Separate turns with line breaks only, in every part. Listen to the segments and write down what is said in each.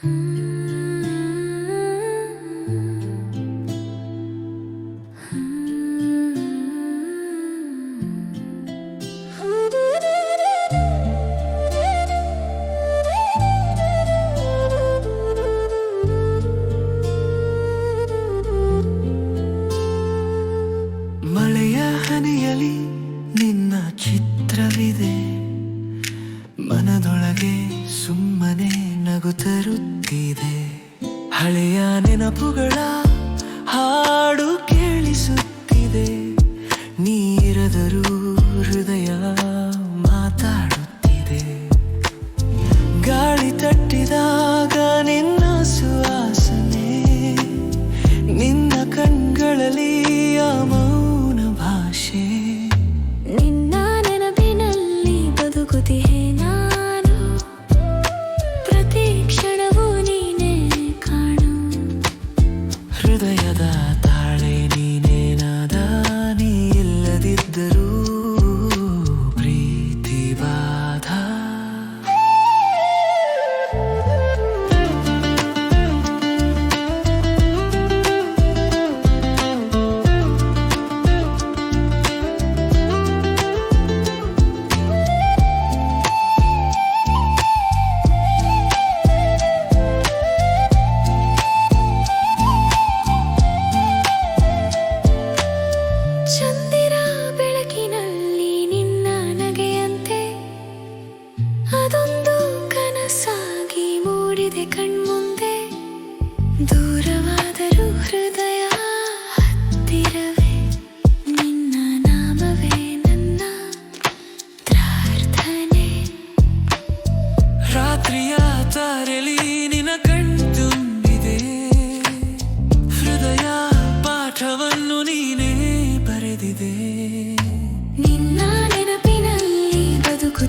ಮಳೆಯ ಹನಿಯಲಿ ನಿನ್ನ ಚಿತ್ರವಿದೆ. ಮನದೊಳಗೆ ನಗು ತರುತ್ತಿದೆ. ಹಳೆಯ ನೆನಪುಗಳ ಹಾಡು ಕೇಳಿಸುತ್ತಿದೆ. ನೀರದರೂ ಹೃದಯ ಮಾತಾಡುತ್ತಿದೆ. ಗಾಳಿ ತಟ್ಟಿದಾಗ ನಿನ್ನ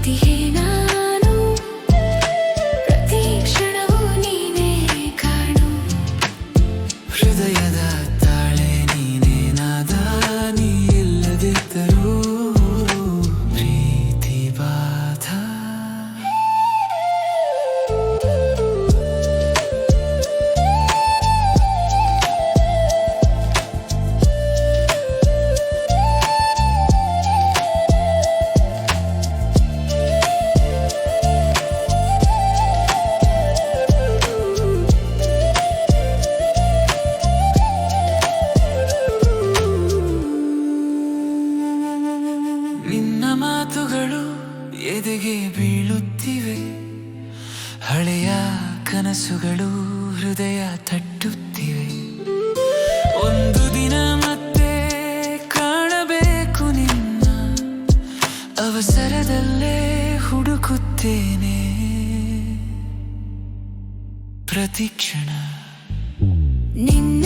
ಬದುಕುತ್ತಿಹೆ ನಾನು ಪ್ರತಿ ಕ್ಷಣವೂ ನೀನೇ ಕಾಣು.
ಹೃದಯದ ಮಾತುಗಳು ಎದೆಗೆ ಬೀಳುತ್ತಿವೆ? ಹಳೆಯ ಕನಸುಗಳು ಹೃದಯ ತಟ್ಟುತ್ತಿವೆ. ಒಂದು ದಿನ ಮತ್ತೆ ಕಾಣಬೇಕು ನಿನ್ನ ಅವಸರದಲ್ಲೇ ಹುಡುಕುತ್ತೇನೆ. ಪ್ರತಿಕ್ಷಣ
ನಿನ್ನ